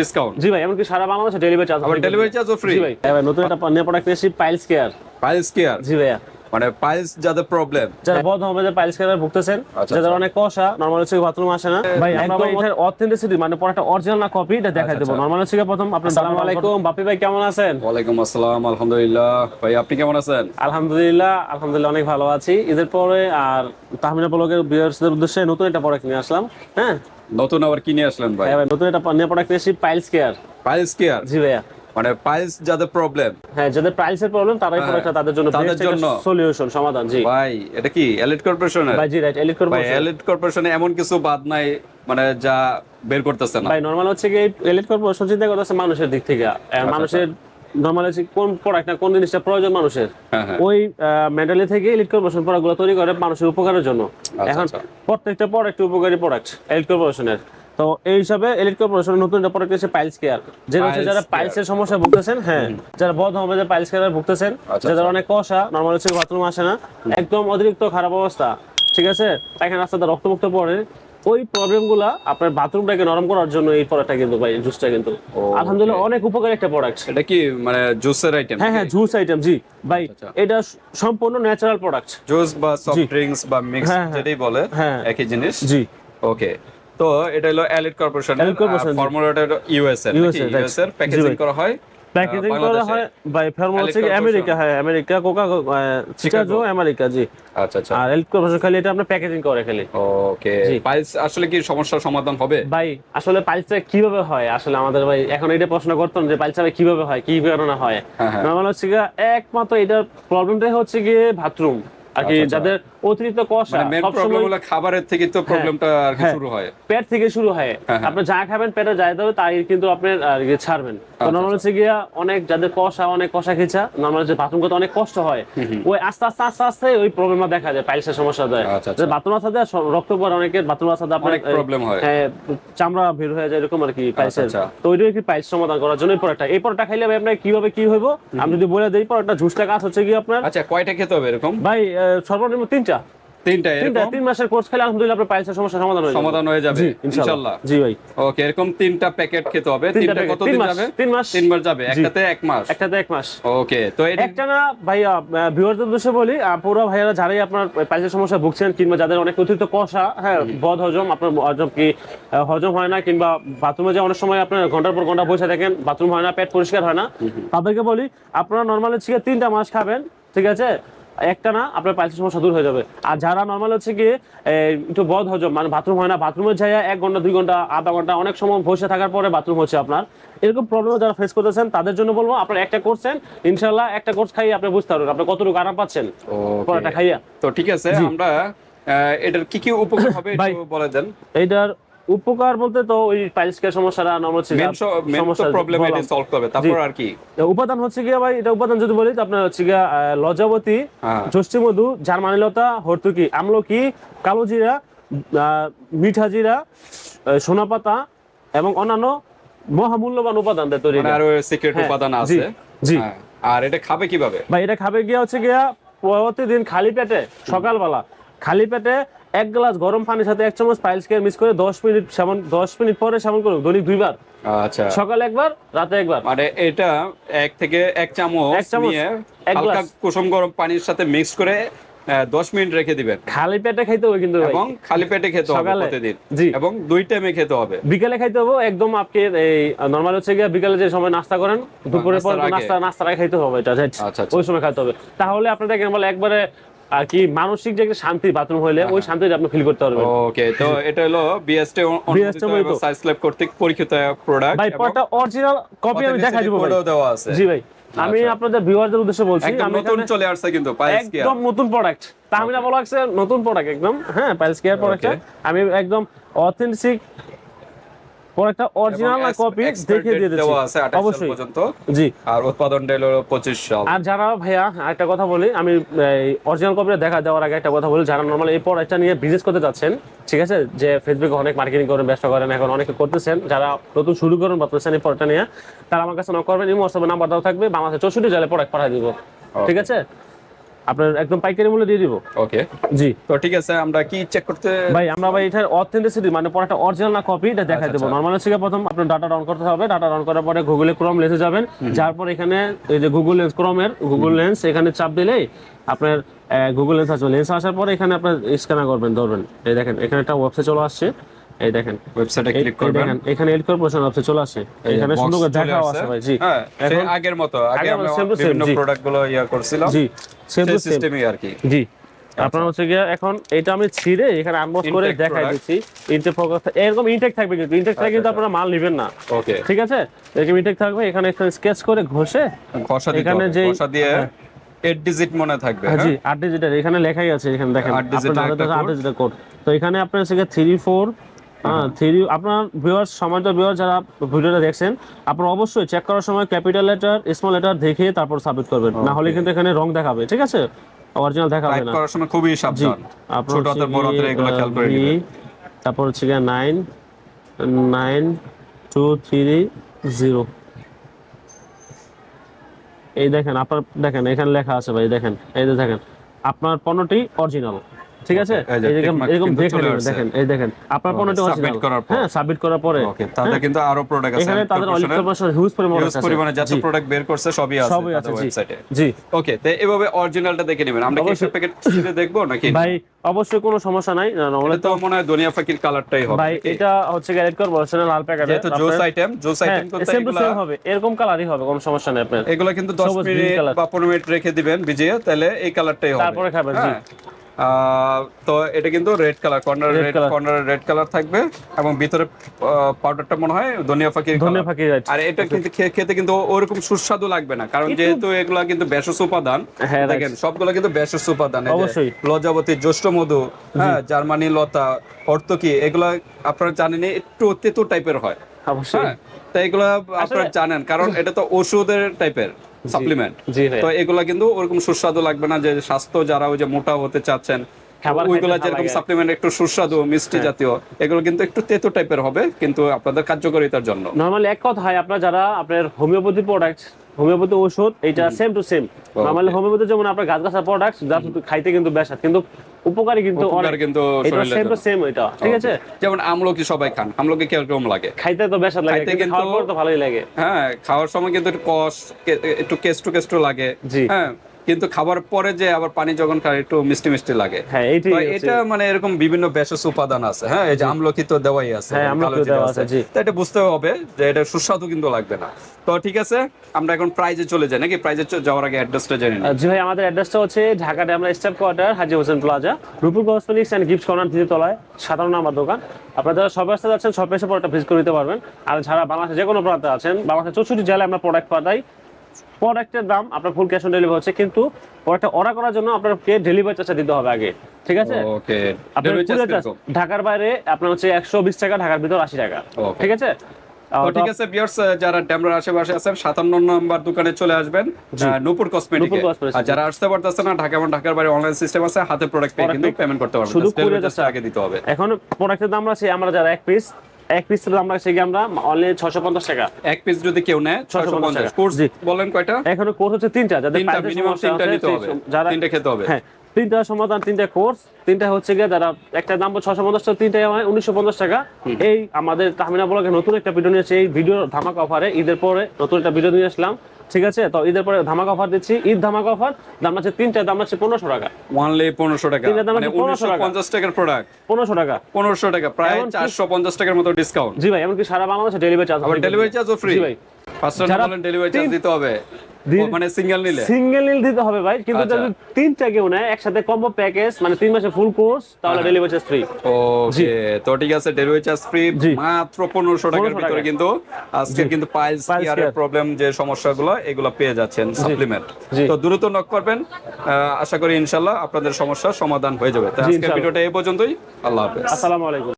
Discount জি ভাই এমনকি সারা বাংলাদেশে ডেলিভারি চার্জ আবার ডেলিভারি চার্জও ফ্রি জি ভাই। ভাই নতুন একটা নিয়ে প্রোডাক্ট নিয়েছি পাইলস কেয়ার পাইলস কেয়ার জি ভাইয়া। মানে পাইলস যাদের প্রবলেম যারা বদ হবে যে পাইলস কেয়ার ভুগতেছেন আচ্ছা, যাদের আচ্ছা। অনেক কষা নরমাল হচ্ছে বাথরুম আসে না। ভাই আমরা ভাই এটার অথেন্টিসিটি মানে প্রোডাক্টটা অরিজিনাল না কপি এটা দেখাই আচ্ছা, দেবো। আচ্ছা। নরমাল হচ্ছে প্রথম আপনার আসসালামু আলাইকুম। বাপি ভাই কেমন আছেন? ওয়ালাইকুম আসসালাম আলহামদুলিল্লাহ। ভাই আপনি কেমন আছেন? আলহামদুলিল্লাহ আলহামদুলিল্লাহ অনেক ভালো আছি। ঈদের পরে আর তাহমিনা ব্লগের ভিউয়ার্সদের উদ্দেশ্যে নতুন একটা প্রোডাক্ট নিয়ে আসলাম। হ্যাঁ? নতুন আবার কি নিয়ে আসলেন ভাই। হ্যাঁ ভাই নতুন একটা নিয়ে প্রোডাক্ট নিয়েছি পাইলস কেয়ার পাইলস কেয়ার জি ভাইয়া। মানে পাইলস যাদের প্রবলেম হ্যাঁ যাদের প্রাইসের প্রবলেম তারাই হ্যাঁ, প্রোডাক্টটা তাদের জন্য তাদের জন্য। সলিউশন সমাধান জি। ভাই এটা কি এলিট কর্পোরেশনের ভাই জি রাইট এলিট ভাই এলিট কর্পোরেশনে এমন কিছু বাদ নাই মানে যা বের করতেছে না। ভাই নরমাল হচ্ছে কি এলিট কর্পোরেশন চিন্তা করতেছে মানুষের দিক থেকে। আচ্ছা, মানুষের নরমাল কোন প্রোডাক্ট না কোন জিনিসটা প্রয়োজন মানুষের? হ্যাঁ হ্যাঁ। ওই মেন্টালি থেকে কর্পোরেশন প্রোডাক্টগুলো তৈরি করে মানুষের উপকারের জন্য। এখন আচ্ছা। প্রত্যেকটা প্রোডাক্ট উপকারী প্রোডাক্ট এলিট কর্পোরেশনের তো এই হিসাবে এলিট কর্পোরেশনের নতুন একটা প্রোডাক্ট হচ্ছে পাইলস কেয়ার যেটা হচ্ছে যারা পাইলসের সমস্যা ভুগতেছেন হ্যাঁ যারা বদ হবে পাইলস কেয়ার ভুগতেছেন আচ্ছা, যাদের অনেক কষা নরমাল হচ্ছে বাথরুম আসে না। একদম অতিরিক্ত খারাপ অবস্থা ঠিক আছে? পায়খানা রাস্তাতে রক্তমুক্ত পড়ে ওই প্রবলেমগুলা আপনার বাথরুমটাকে নরম করার জন্য এই প্রোডাক্টটা কিন্তু ভাই জুসটা কিন্তু আলহামদুলিল্লাহ অনেক উপকারী একটা প্রোডাক্ট এটা কি মানে জুসের আইটেম হ্যাঁ হ্যাঁ জুস আইটেম জি। ভাই আচ্ছা। এটা সম্পূর্ণ ন্যাচারাল প্রোডাক্ট জুস বা সফট ড্রিঙ্কস বা মিক্স হ্যাঁ, হ্যাঁ। যেটাই বলে হ্যাঁ। একই জিনিস? জি। ওকে তো এটা হলো এলিট কর্পোরেশন ফর্মুলাটা ইউএস এর USA, ইউএস এর প্যাকেজিং করা হয়? প্যাকেজিং করা হয় বাই ফার্মা আমেরিকা হ্যাঁ আমেরিকা কোকা চিকাগো আমেরিকা জি। আচ্ছা আচ্ছা। আর এলকো কর্পোরেশন খালি এটা আমরা প্যাকেজিং করে খালি। ওকে পাইলস আসলে কি সমস্যার সমাধান হবে? ভাই আসলে পাইলসটা কীভাবে হয়? আসলে আমাদের ভাই এখন এটা প্রশ্ন করতাম যে পাইলসটা কীভাবে হয় কি কারণে হয়? হ্যাঁ, হ্যাঁ। নর্মাল হচ্ছে একমাত্র এটার প্রবলেমটাই হচ্ছে গিয়ে বাথরুম আর কি আচ্ছা, আচ্ছা। যাদের অতিরিক্ত কষা মানে প্রবলেম হলো খাবারের থেকে তো প্রবলেমটা আর কি হ্যাঁ। শুরু হয় পেট থেকে শুরু হয় হ্যাঁ, হ্যাঁ। আপনি যা খাবেন পেটে যাই দেবে তাই কিন্তু আপনি আর কি ছাড়বেন তো আচ্ছা, নর্মাল হচ্ছে গিয়া অনেক যাদের কষা অনেক কষা খিচা নর্মাল যে বাথরুম করতে অনেক কষ্ট হয় ওই আস্তে আস্তে আস্তে আস্তে ওই প্রবলেমটা দেখা যায় পাইলসের সমস্যা দেয় আচ্ছা, আচ্ছা। যে বাথরুম আসাতে রক্ত পড়ে অনেকের বাথরুম আপনার অনেক problem হয়। হ্যাঁ, চামড়া বের হয়ে যায় এরকম আর কি পাইলসের আচ্ছা। তো ওইটাই কি পাইলস সমাধান করার জন্য এই এই প্রোডাক্টটা খাইলে ভাই আপনার কীভাবে কি হইব আমি যদি বলে দিই প্রোডাক্টটা ঝুসটা কাজ হচ্ছে কি আপনার আচ্ছা কয়টা খেতে হবে এরকম ভাই সর্বনিম্ন তিনটা। তিনটা তিনটা তিন মাসের কোর্স খেলে আলহামদুলিল্লাহ আপনার পাইলসের সমস্যা সমাধান হয়ে সমাধান হয়ে যাবে ইনশাআল্লাহ ইনশাআল্লাহ জি ভাই। ওকে এরকম তিনটা প্যাকেট খেতে হবে। তিনটা তিনটা packet, কতদিন তিন মাস, যাবে? তিন মাস। তিন মাস যাবে একটাতে এক মাস? একটাতে এক মাস। ওকে তো একটা না ভাইয়া ভিউয়ারদের উদ্দেশ্যে বলি পুরো ভাইয়ারা যারাই আপনার পাইলসের সমস্যা ভুগছেন কিংবা যাদের অনেক অতিরিক্ত কষা হ্যাঁ বদ হজম আপনার হজম কি হজম হয় না কিংবা বাথরুমে যে অনেক সময় আপনার ঘণ্টার পর ঘণ্টা বসে থাকেন বাথরুম হয় না পেট পরিষ্কার হয় না তাদেরকে বলি আপনারা নর্মাল গিয়ে তিনটা মাস খাবেন ঠিক আছে? একটা না আপনার পাইলসের সমস্যা দূর হয়ে যাবে। আর যারা নর্মাল হচ্ছে গিয়ে একটু বদ হজম মানে বাথরুম হয় না বাথরুমে যাই এক ঘণ্টা দুই ঘণ্টা আধা ঘণ্টা অনেক সময় বসে থাকার পরে বাথরুম হচ্ছে আপনার। এরকম প্রবলেম যারা ফেস করতেছেন তাদের জন্য বলব আপনার একটা করছেন ইনশাল্লাহ একটা কোর্স খাইয়ে আপনি বুঝতে পারবেন আপনি কতটুকু আরাম পাচ্ছেন. পড়াটা খাইয়া। তো ঠিক আছে আমরা এটার কি কি উপকার হবে বলে দেন। এইটার উপকার বলতে তো ওই পাইলসকের সমস্যাটা নর্মাল ছিল মেন প্রবলেম এটা সলভ করবে। তারপর আর কি? উপাদান হচ্ছে গিয়া ভাই এটা উপাদান যদি বলি তো আপনার হচ্ছে গিয়া আহ, লজ্জাবতী হ্যাঁ। মধু জার্মানিলতা হর্তুকি আমলকি কালো জিরা মিঠা জিরা আহ, সোনাপাতা এবং অন্যান্য মহামূল্যবান উপাদান দিয়ে তৈরি মানে এটা। সিক্রেট হ্যাঁ, উপাদান আছে। জি। হ্যাঁ, আর এটা খাবে কীভাবে? ভাই এটা খাবে গিয়া হচ্ছে গিয়া প্রতিদিন খালি পেটে সকালবেলা খালি পেটে এক গ্লাস গরম পানির সাথে এক চামচ পাইলস কেয়ার মিক্স করে দশ মিনিট সেবন দশ মিনিট পরে সেবন করুন। দৈনিক দুইবার। আচ্ছা। সকালে একবার রাতে একবার। মানে এটা এক থেকে এক চামচ নিয়ে এক হালকা গ্লাস। কুসুম গরম পানির সাথে মিক্স করে আহ, দশ মিনিট রেখে দিবেন। খালি পেটে খাইতে হবে কিন্তু এবং খালি পেটে খেতে হবে প্রতিদিন। জি। এবং দুই টাইমে খেতে হবে। বিকেলে খাইতে হবে একদম আপনি এই নরমাল হচ্ছে গিয়ে বিকেলে যে সময় নাস্তা করেন দুপুরে পর নাস্তার আগে? নাস্তা নাস্তার আগে খাইতে হবে এটা আচ্ছা, আচ্ছা। ওই সময় খাইতে হবে। তাহলে আপনি দেখেন বলে একবারে আর কি মানসিক যে একটা শান্তি বাথরুম হইলে ওই শান্তিটা আপনি ফিল করতে পারবেন। ওকে তো এটা হলো বিএসটি। সাইজ ল্যাব কর্তৃক পরীক্ষিত প্রোডাক্ট ভাই পরটা অরিজিনাল কপি আমি দেখাই দিব ভাই। দেওয়া আছে। জি ভাই আমি আচ্ছা। আপনাদের ভিউয়ারদের উদ্দেশ্যে বলছি একদম নতুন চলে আসছে কিন্তু পাইলস একদম নতুন প্রোডাক্ট তাহমিনা বলা আছে নতুন প্রোডাক্ট একদম হ্যাঁ পাইলস কেয়ার প্রোডাক্ট আমি একদম অথেন্টিক প্রোডাক্টটা অরিজিনাল না কপি দেখে দিয়ে দিচ্ছি আছে 28 অবশ্যই। পর্যন্ত। জি। আর উৎপাদন হলো 25 সাল। আর যারা ভাইয়া একটা কথা বলি আমি অরিজিনাল কপিটা দেখা দেওয়ার আগে একটা কথা বলি যারা নর্মাল এই প্রোডাক্টটা নিয়ে বিজনেস করতে যাচ্ছেন ঠিক আছে? যে ফেসবুকে অনেক মার্কেটিং করেন ব্যবসা করেন এখন অনেকে করতেছেন যারা নতুন শুরু করেন ভাবতেছেন এই প্রোডাক্টটা নিয়ে তারা আমার কাছে নক করবেন এই হোয়াটসঅ্যাপে নাম্বার দেওয়া থাকবে বাংলাদেশে চৌষট্টি জেলায় প্রোডাক্ট পাঠিয়ে দিব। ঠিক আছে? আপনার একদম পাইকারি মূল্যে দিয়ে দিব। ওকে জি। তো ঠিক আছে আমরা কি চেক করতে ভাই আমরা ভাই এটার অথেন্টিসিটি মানে প্রোডাক্টটা অরিজিনাল না কপি এটা দেখাই দেবো। নর্মাল হচ্ছে প্রথম আপনার ডাটা ডাউন করতে হবে। ডাটা ডাউন করার পরে গুগলে ক্রোম লেন্সে যাবেন। যার পর এখানে এই যে গুগল লেন্স ক্রোমের গুগল লেন্স এখানে চাপ দিলেই আপনার গুগল লেন্স আসবে। লেন্স আসার পরে এখানে আপনার স্ক্যানার করবেন ধরবেন। এই দেখেন এখানে একটা ওয়েবসাইট চলে আসছে। এই দেখেন ওয়েবসাইটে ক্লিক করবেন। এখানে এড কর্পোরেশন ওয়েবসাইট চলে আসে। এখানে সুন্দর করে দেখাও আছে ভাই জি। হ্যাঁ আগের মতো। আগে আমরা বিভিন্ন প্রোডাক্টগুলো ইয়া করছিলাম। জি সেম সিস্টেমই আর কি। জি। আপনার হচ্ছে গিয়ে এখন এটা আমি ছিঁড়ে এখানে আনবক্স করে দেখাই দিচ্ছি। ইনটেক এরকম ইনটেক থাকবে কিন্তু। ইনটেক থাকলে কিন্তু আপনারা মাল নেবেন না। ওকে। ঠিক আছে? এরকম ইনটেক থাকবে এখানে একটা স্কেচ করে ঘষে ঘষা দিতে এখানে যেই- ঘষা দিয়ে 8 ডিজিট মনে থাকবে হ্যাঁ, জি হ্যাঁ? আট ডিজিটের এখানে লেখাই আছে এখানে দেখেন। আট digit আপনার এর একটা আট code। ডিজিটের কোড তো এখানে আপনার হচ্ছে থ্রি ফোর হ্যাঁ থ্রি আপনার ভিউয়ার্স সমান্ত ভিউয়ার যারা ভিডিওটা দেখছেন আপনারা অবশ্যই চেক করার সময় ক্যাপিটাল লেটার স্মল লেটার দেখে তারপর সাবমিট করবেন। না হলে কিন্তু এখানে রং দেখাবে ঠিক আছে? অরিজিনাল দেখাবে না। করার সময় খুবই সাবধান। ছোট হাতের বড় হাতের এগুলো খেয়াল করে নিবেন। তারপর হচ্ছে গিয়ে nine nine two three zero এই দেখেন আপনার দেখেন এখানে লেখা আছে ভাই দেখেন এই দেখেন আপনার পণ্যটি অরিজিনাল ঠিক আছে? এরকম দেখে। দেখেন এই দেখেন আপনার পণ্যটি অরিজিনাল করার পর। হ্যাঁ সাবমিট করার পরে। ওকে তাদের কিন্তু আরও প্রোডাক্ট আছে এখানে তাদের অলিভ হিউজ পরিমাণ ইউজ পরিমাণে যত প্রোডাক্ট বের করছে সবই আছে সবই আছে ওয়েবসাইটে জি। ওকে তো এভাবে অরিজিনালটা দেখে নেবেন। আমরা কি একটা। প্যাকেট ছিঁড়ে দেখব নাকি? ভাই অবশ্যই কোনো সমস্যা নাই। না, না, তো মনে হয় দুনিয়া ফাকির কালারটাই হবে ভাই এটা হচ্ছে গ্যারেট কর্পোরেশন লাল প্যাকেটে যেহেতু জোস আইটেম জোস হ্যাঁ আইটেম করতে সেম টু সেম হবে এরকম কালারই হবে কোনো সমস্যা নেই আপনার। এগুলা কিন্তু 10 সবুজ green মিনিট বা 15 মিনিট রেখে দিবেন ভিজিয়ে তাহলে এই কালারটাই হবে। তারপরে খাবেন, জি। তো এটা কিন্তু red colour corner red corner red colour থাকবে এবং ভিতরে পাউডারটা মনে হয় ধনিয়া ফাকির ধনিয়া ফাঁকি আর এটা কিন্তু খেতে কিন্তু ওরকম সুস্বাদু লাগবে না কারণ যেহেতু এগুলা কিন্তু ভেষজ উপাদান হ্যাঁ, দেখেন সবগুলো কিন্তু ভেষজ উপাদান অবশ্যই। লজাবতী জ্যৈষ্ঠ মধু হ্যাঁ জার্মানি লতা অর্তকি এগুলা আপনারা জানেন একটু তেতো টাইপের হয়। অবশ্যই। হ্যাঁ তো এগুলা আপনারা জানেন কারণ এটা তো ওষুধের টাইপের সাপ্লিমেন্ট তো এগুলো কিন্তু ওরকম সুস্বাদু লাগবে না যে স্বাস্থ্য যারা ওই যে মোটা হতে চাচ্ছেন ওইগুলা যেরকম হ্যাঁ। সাপ্লিমেন্ট একটু সুস্বাদু মিষ্টি জাতীয় এগুলো কিন্তু একটু তেতো টাইপের হবে কিন্তু আপনাদের কার্যকারিতার জন্য। নরমালি এক কথা হয় আপনার যারা আপনার হোমিওপ্যাথি প্রোডাক্ট হোমিওপ্যাথি ওষুধ এটা same to same normally homeopathy যেমন আপনার গাছ গাছা প্রোডাক্ট যা শুধু খাইতে কিন্তু বেশ কিন্তু উপকারী কিন্তু কিন্তু এটা সেম টু সেম এটা ঠিক আছে? যেমন আমলকি সবাই খান? আমলকি কীরকম লাগে? খাইতে তো বেশ লাগে খাইতে কিন্তু খাওয়ার পর তো ভালোই লাগে। হ্যাঁ খাওয়ার সময় কিন্তু একটু কষ একটু কেষ্ট কেস্টু লাগে। জি। হ্যাঁ। কিন্তু খাবার পরে যে আবার পানি যখন খায় একটু মিষ্টি মিষ্টি লাগে। হ্যাঁ এটা মানে এরকম বিভিন্ন ভেষজ উপাদান আছে হ্যাঁ? এই যে আমলকি তো দেওয়াই আছে হ্যাঁ, আমলকি দেওয়া আছে, জি। তো এটা বুঝতে হবে যে এটা সুস্বাদু কিন্তু লাগবে না। তো ঠিক আছে আমরা এখন প্রাইজে চলে যাই। নাকি প্রাইজে যাওয়ার আগে অ্যাড্রেসটা জেনে আহ, জি ভাই আমাদের অ্যাড্রেসটা হচ্ছে Dhaka Demra staff quarter Haji Hossain plaza. Rupur cosmetics and gift corner তৃতীয় তলায় সাধারণ নাম্বার দোকান। আপনারা যারা সব আসতে যাচ্ছেন সব এসে প্রোডাক্ট ভিজিট করে নিতে পারবেন। আর যারা বাংলাদেশে যে কোনো প্রান্তে আছেন বাংলাদেশের চৌষট্টি জেলায় আমরা প্রোডাক্ট পাঠাই। প্রোডাক্টের দাম আপনার ফুল ক্যাশ অন ডেলিভারি হচ্ছে কিন্তু প্রোডাক্টটা অর্ডার করার জন্য আপনাকে ডেলিভারি চার্জটা দিতে হবে আগে ঠিক আছে? ওকে আপনার চার্জ ঢাকার বাইরে আপনার হচ্ছে একশো বিশ টাকা ঢাকার ভিতর আশি টাকা ঠিক আছে? ঠিক আছে বিয়ার্স যারা ড্যামরার আশেপাশে আছেন সাতান্ন নম্বর দোকানে চলে আসবেন নূপুর কসমেটিক আর যারা আসতে পারতেছে না ঢাকা এবং ঢাকার বাইরে অনলাইন সিস্টেম আছে হাতে প্রোডাক্ট পেয়ে কিন্তু পেমেন্ট করতে পারবেন। শুধু আগে দিতে হবে। এখন প্রোডাক্টের দাম আছে আমরা যারা এক পিস এক পিস আমরা কি আমরা অনলি ছশো পঞ্চাশ টাকা। এক পিস যদি কেউ নেয় 650 650 কোর্স বলেন কয়টা? এখনও কোর্স হচ্ছে তিনটা যাদের মিনিমাম তিনটা নিতে হবে। যারা তিনটা খেতে হবে। হ্যাঁ। তিনটা সমাধান তিনটা কোর্স তিনটা হচ্ছে গিয়ে যারা একটা দাম ছশো পঞ্চাশ টাকা তিনটা উনিশশো পঞ্চাশ টাকা। এই আমাদের তাহমিনা ব্লগে নতুন একটা ভিডিও নিয়েছে এই ভিডিও ধামাকা অফারে ঈদের পরে নতুন একটা ভিডিও নিয়ে আসলাম। ঠিক আছে? তো ঈদের পরে ধামাকা অফার দিচ্ছি। ঈদ ধামাকা অফার দাম আছে তিনটা দাম আছে পনেরোশো টাকা। ওয়ানলি পনেরোশো টাকা। তিনটা দাম মানে হচ্ছে 1500 টাকা। পঞ্চাশ টাকার প্রোডাক্ট পনেরোশো টাকা। পনেরোশো টাকা। প্রায় চারশো পঞ্চাশ টাকার মতো ডিসকাউন্ট জি ভাই এমনকি সারা বাংলাদেশে ডেলিভারি চার্জ ডেলিভারি চার্জও ফ্রি ভাই। ফার্স্ট ডেলিভারি চার্জ দিতে হবে। মানে সিঙ্গেল নিলে? সিঙ্গেল নীল দিতে হবে ভাই কিন্তু আচ্ছা। যদি তিনটা কেউ নেয় একসাথে কম্বো প্যাকেজ মানে তিন মাসে ফুল কোর্স তাহলে। ডেলিভারি চার্জ ফ্রি ওকে তো ঠিক আছে ডেলিভারি চার্জ ফ্রি মাত্র পনেরোশো টাকার ভিতরে কিন্তু আজকে কিন্তু পাইলস Piles প্রবলেম যে সমস্যাগুলো এগুলো পেয়ে যাচ্ছেন সাপ্লিমেন্ট তো দ্রুত নক করবেন আশা করি ইনশাল্লাহ আপনাদের সমস্যার সমাধান হয়ে যাবে। তো আজকের ভিডিওটা এই পর্যন্তই। আল্লাহ হাফেজ। আসসালামু আলাইকুম।